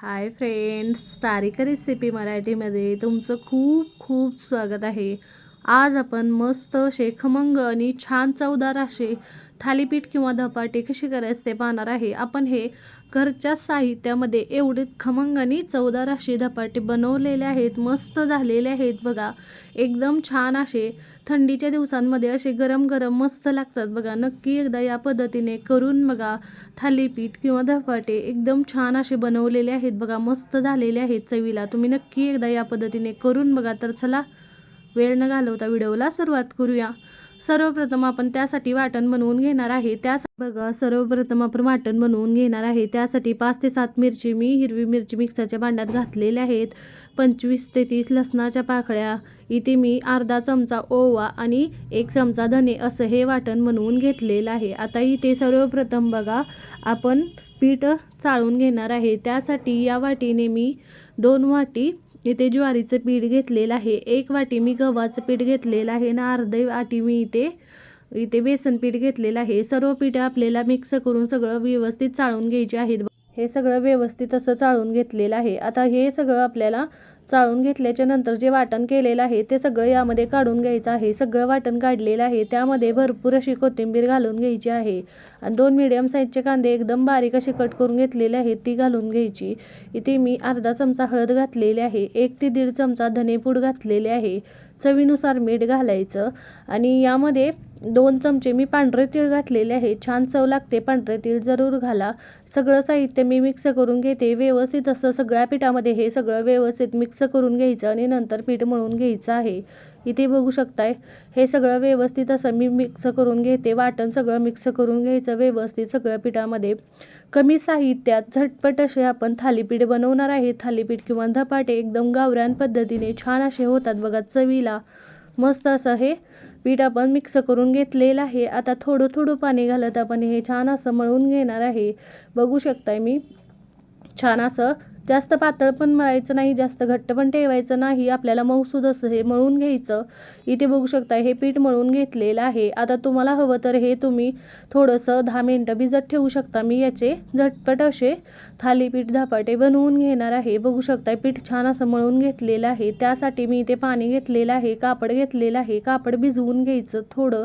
Hi friends तारिका recipe मराठीमध्ये तुमचं खूप खूप स्वागत आहे. आज आपण मस्त असे खमंग आणि छान चवदार असे थालीपीठ किंवा धपाटे कसे करायचे ते पाहणार आहे. आपण हे घरच्या साहित्यामध्ये एवढे खमंग आणि चवदार असे धपाटे बनवलेले आहेत मस्त झालेले आहेत. बघा एकदम छान असे थंडीच्या दिवसांमध्ये असे गरम गरम मस्त लागतात बघा. नक्की एकदा या पद्धतीने करून बघा. थालीपीठ किंवा धपाटे एकदम छान असे बनवलेले आहेत बघा. मस्त झालेले आहेत चवीला. तुम्ही नक्की एकदा या पद्धतीने करून बघा तर चला वेळ न घालवता व्हिडिओला सुरुवात करूया. सर्वप्रथम आपण त्यासाठी वाटण बनवून घेणार आहे. त्यासाठी बघा सर्वप्रथम आपण वाटण बनवून घेणार आहे. त्यासाठी पाच ते सात मिरची मी हिरवी मिरची मिक्सरच्या भांड्यात घातलेल्या आहेत. पंचवीस ते तीस लसणाच्या पाकळ्या. इथे मी अर्धा चमचा ओवा आणि एक चमचा धने असं हे वाटण बनवून घेतलेलं आहे. आता इथे सर्वप्रथम बघा आपण पीठ चाळून घेणार आहे. त्यासाठी या वाटीने मी दोन वाटी इथे ज्वारीचं पीठ घेतलेलं आहे. एक वाटी मी गव्हाचं पीठ घेतलेलं आहे ना अर्धे वाटी मी इथे इथे बेसन पीठ घेतलेलं आहे. सर्व पीठ आपल्याला मिक्स करून सगळं व्यवस्थित चाळून घ्यायचे आहेत. हे सगळं व्यवस्थित असं चाळून घेतलेलं आहे. आता हे सगळं आपल्याला चाळून घेतल्याच्या नंतर जे वाटण केलेलं आहे ते सगळं यामध्ये काढून घ्यायचं आहे. सगळं वाटण काढलेलं आहे. त्यामध्ये भरपूर अशी कोथिंबीर घालून घ्यायची आहे. आणि दोन मिडियम साईजचे कांदे एकदम बारीक असे कट करून घेतलेले आहेत ती घालून घ्यायची. इथे मी अर्धा चमचा हळद घातलेली आहे. एक ते दीड चमचा धनेपूड घातलेले आहे. चवीनुसार मीठ घालायचं. आणि यामध्ये दोन चमचे मी पांढरे तीळ घातलेले आहे. छान चव लागते पांढरे तीळ जरूर घाला. सगळं साहित्य मी मिक्स करून घेते. व्यवस्थित असं सगळ्या पिठामध्ये हे सगळं व्यवस्थित मिक्स करून घ्यायचं आणि नंतर पीठ मळून घ्यायचं आहे. इथे बघू शकताय. हे सगळं व्यवस्थित असं मी मिक्स करून घेते. वाटण सगळं मिक्स करून घ्यायचं. व्यवस्थित सगळ्या पिठामध्ये. कमी साहित्यात झटपट असे आपण थालीपीठ बनवणार आहे. थालीपीठ किंवा धपाटे एकदम गावरान पद्धतीने छान असे होतात बघा चवीला. मस्त असं हे पीठ आपण मिक्स करून घेतलेलं आहे. आता थोडं थोडं पाणी घालत आपण हे छान असं मळून घेणार आहे. बघू शकताय मी. छान असं जास्त पातळ पण मळायचं नाही जास्त घट्ट पण ठेवायचं नाही आपल्याला मऊसूद असं हे मळून घ्यायचं. इथे बघू शकता हे पीठ मळून घेतलेलं आहे. आता तुम्हाला हवं तर हे तुम्ही थोडंसं दहा मिनटं भिजत ठेवू शकता. मी याचे झटपट असे थालीपीठ धपाटे बनवून घेणार आहे. बघू शकता पीठ छान असं मळून घेतलेलं आहे. त्यासाठी मी इथे पाणी घेतलेलं आहे कापड घेतलेलं आहे. कापड भिजवून घ्यायचं थोडं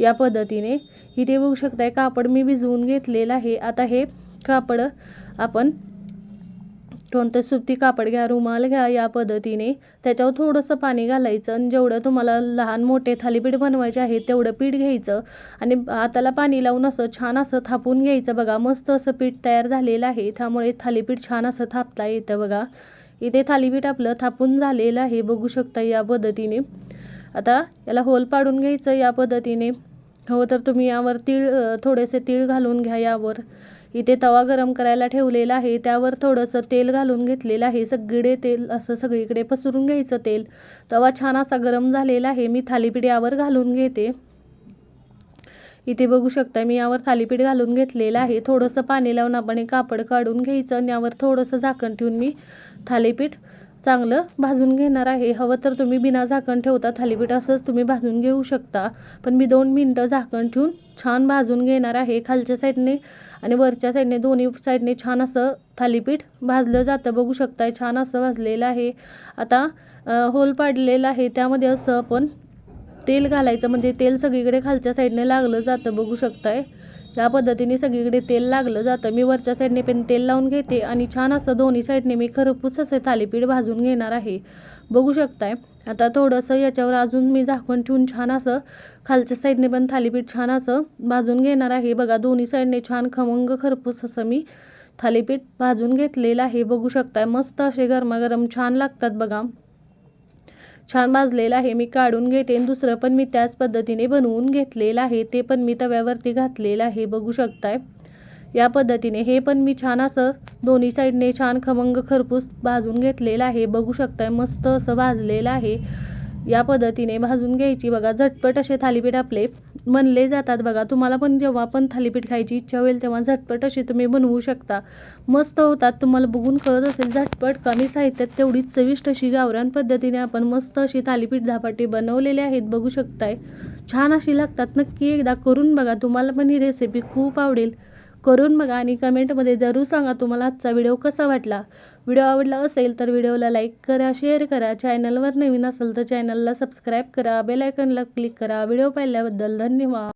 या पद्धतीने. इथे बघू शकताय कापड मी भिजवून घेतलेलं आहे. आता हे कापड आपण कोणतं सुती कापड घ्या रुमाल घ्या या पद्धतीने त्याच्यावर थोडंसं पाणी घालायचं आणि जेवढं तुम्हाला लहान मोठे थालीपीठ बनवायचे आहे तेवढं पीठ घ्यायचं आणि हाताला पाणी लावून असं छान असं थापून घ्यायचं बघा. मस्त असं पीठ तयार झालेलं आहे. त्यामुळे थालीपीठ छान असं थापता येतं बघा. इथे थालीपीठ आपलं थापून झालेलं आहे बघू शकता या पद्धतीने. आता याला होल पाडून घ्यायचं या पद्धतीने. हो तर तुम्ही यावर तीळ थोडेसे तीळ घालून घ्या यावर. इथे तवा गरम करायला ठेवलेला आहे. त्यावर थोडंसं तेल घालून घेतलेलं आहे. सगळे तेल असं सगळीकडे पसरून घ्यायचं तेल. तवा छान असा गरम झालेला आहे. मी थालीपीठ यावर घालून घेते. इथे बघू शकता मी यावर थालीपीठ घालून घेतलेलं आहे. थोडंसं पाणी लावून आपण कापड काढून घ्यायचं आणि यावर थोडंसं झाकण ठेवून मी थालीपीठ चांगलं भाजून घेणार आहे. हवं तर तुम्ही बिना झाकण ठेवता थालीपीठ असंच तुम्ही भाजून घेऊ शकता. पण मी दोन मिनटं झाकण ठेवून छान भाजून घेणार आहे. खालच्या साईडने आणि वरच्या साईडने दोन्ही साईडने छान असं थालीपीठ भाजलं जातं. बघू शकताय छान असं भाजलेलं आहे. आता होल पाडलेलं आहे. त्यामध्ये असं आपण तेल घालायचं. म्हणजे तेल सगळीकडे खालच्या साईडने लागलं जातं. बघू शकताय. या पद्धतीने सगळीकडे तेल लागलं जातं. मी वरच्या साईडने पण तेल लावून घेते आणि छान असं दोन्ही साईडने मी खरपूस असे थालीपीठ भाजून घेणार आहे. बघू शकताय. आता थोडंसं याच्यावर अजून मी झाकण ठेवून छान असं खालच्या साईडने पण थालीपीठ छान असं भाजून घेणार आहे. बघा दोन्ही साईडने छान खमंग खरपूस असं मी थालीपीठ भाजून घेतलेलं आहे. बघू शकताय. मस्त असे गरमागरम छान लागतात बघा. छान भाजलेलं आहे. मी काढून घेते दुसरं पण मी त्याच पद्धतीने बनवून घेतलेलं आहे. ते पण मी तव्यावरती घातलेलं आहे. बघू शकताय. या पद्धतीने. हे पण मी छान असं दोन्ही साईडने छान खमंग खरपूस भाजून घेतलेलं आहे. बघू शकताय. मस्त असं भाजलेलं आहे. या पद्धतीने भाजून घ्यायची. बघा झटपट असे थालीपीठ आपले बनले जातात बघा. तुम्हाला पण जेव्हा पण थालीपीठ खायची इच्छा होईल तेव्हा झटपट अशी तुम्ही बनवू शकता. मस्त होतात. तुम्हाला बघून कळत असेल झटपट कमी साहित्यात तेवढी चविष्ट अशी गावरान पद्धतीने आपण मस्त अशी थालीपीठ धापाटे बनवलेले आहेत. बघू शकताय. छान अशी लागतात. नक्की एकदा करून बघा. तुम्हाला पण ही रेसिपी खूप आवडेल. करून बघा आणि कमेंटमध्ये जरूर सांगा तुम्हाला आजचा व्हिडिओ कसा वाटला. व्हिडिओ आवडला असेल तर व्हिडिओला लाईक करा शेअर करा. चॅनलवर नवीन असेल तर चॅनलला सबस्क्राईब करा. बेलायकनला क्लिक करा. व्हिडिओ पाहिल्याबद्दल धन्यवाद.